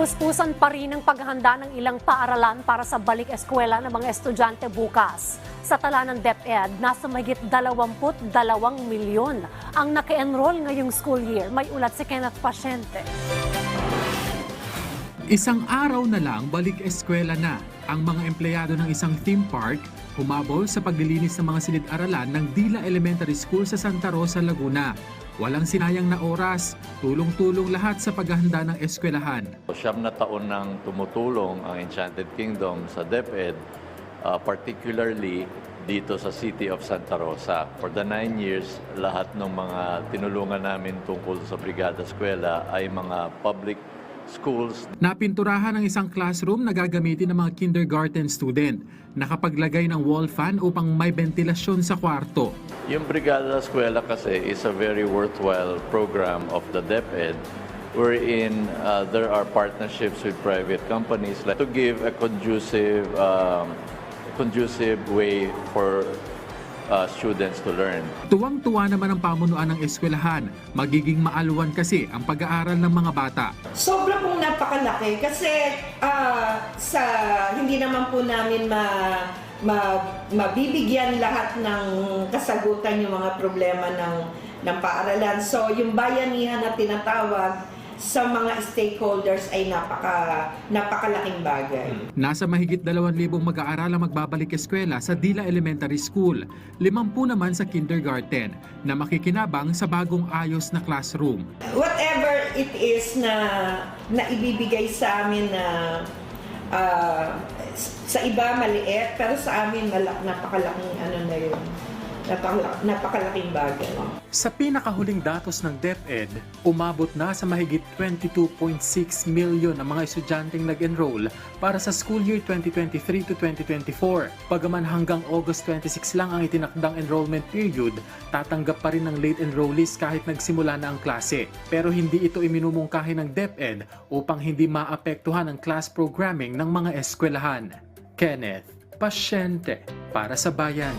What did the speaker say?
Puspusan pa rin ang paghahanda ng ilang paaralan para sa balik eskwela ng mga estudyante bukas. Sa tala ng DepEd, nasa mahigit 22 milyon ang naka-enroll ngayong school year. May ulat si Kenneth Pasyente. Isang araw na lang balik eskwela na ang mga empleyado ng isang theme park humabol sa paglilinis ng mga silid-aralan ng Dila Elementary School sa Santa Rosa, Laguna. Walang sinayang na oras, tulong-tulong lahat sa paghahanda ng eskwelahan. Siyam na taon nang tumutulong ang Enchanted Kingdom sa DepEd, uh, particularly dito sa City of Santa Rosa. For the nine years, lahat ng mga tinulungan namin tungkol sa Brigada Eskwela ay mga public schools Napinturahan ang isang classroom na gagamitin ng mga kindergarten student. Nakapaglagay ng wall fan upang may ventilasyon sa kwarto. Yung Brigada Eskwela kasi is a very worthwhile program of the DepEd wherein uh, there are partnerships with private companies like to give a conducive um, conducive way for uh, students to learn. Tuwang-tuwa naman ang pamunuan ng eskwelahan. Magiging maalwan kasi ang pag-aaral ng mga bata. Sobra pong napakalaki kasi ah, sa hindi naman po namin ma, ma, mabibigyan lahat ng kasagutan yung mga problema ng, ng paaralan. So yung bayanihan na tinatawag sa mga stakeholders ay napaka, napakalaking bagay. Nasa mahigit 2,000 mag-aaral ang magbabalik eskwela sa Dila Elementary School. Limampu naman sa kindergarten na makikinabang sa bagong ayos na classroom. whatever it is na na ibibigay sa amin na ah, sa iba maliit pero sa amin malak napakalaking ano na yun Napakala- napakalaking bagay Sa pinakahuling datos ng DepEd, umabot na sa mahigit 22.6 million ang mga estudyanteng nag-enroll para sa school year 2023 to 2024. Pagaman hanggang August 26 lang ang itinakdang enrollment period, tatanggap pa rin ng late enrollees kahit nagsimula na ang klase. Pero hindi ito iminumungkahi ng DepEd upang hindi maapektuhan ang class programming ng mga eskwelahan. Kenneth, pasyente para sa bayan.